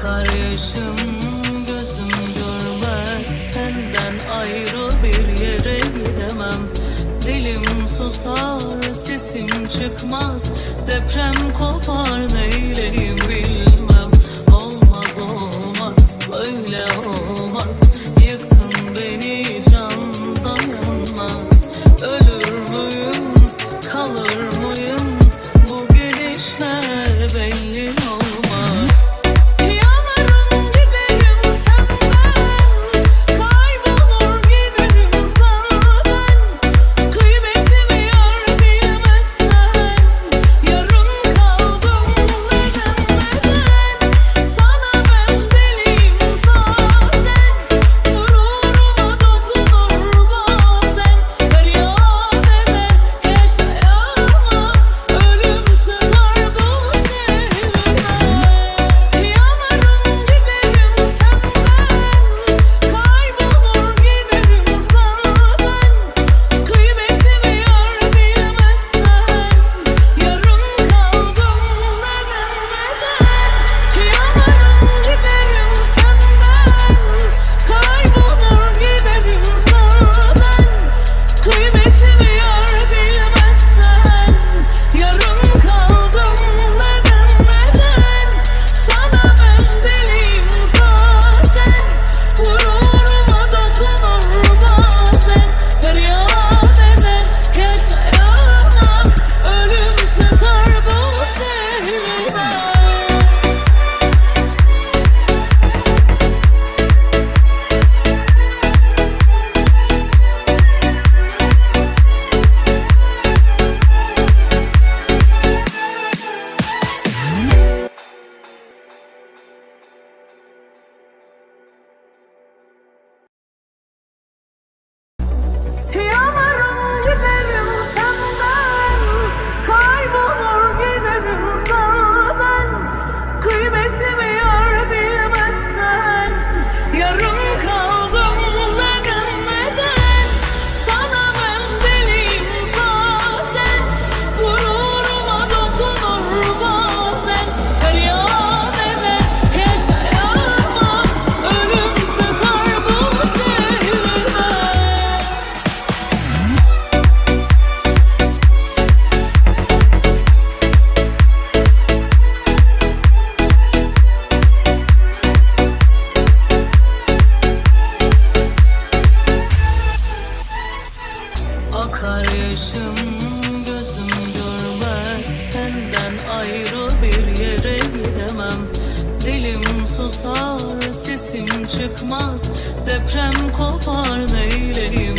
Akar gözüm görmez. Senden ayrı bir yere gidemem. Dilim susar sesim çıkmaz. Deprem kopar neyim Akar yaşım gözüm görmez. Senden ayrı bir yere gidemem. Dilim susar sesim çıkmaz. Deprem kopar neyleyim?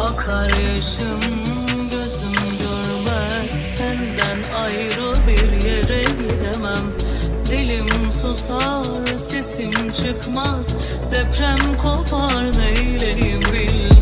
Akar yaşım gözüm görmez. Senden ayrı bir yere gidemem. Dilim susar sesim çıkmaz. Deprem kopar neyleyim bilmem.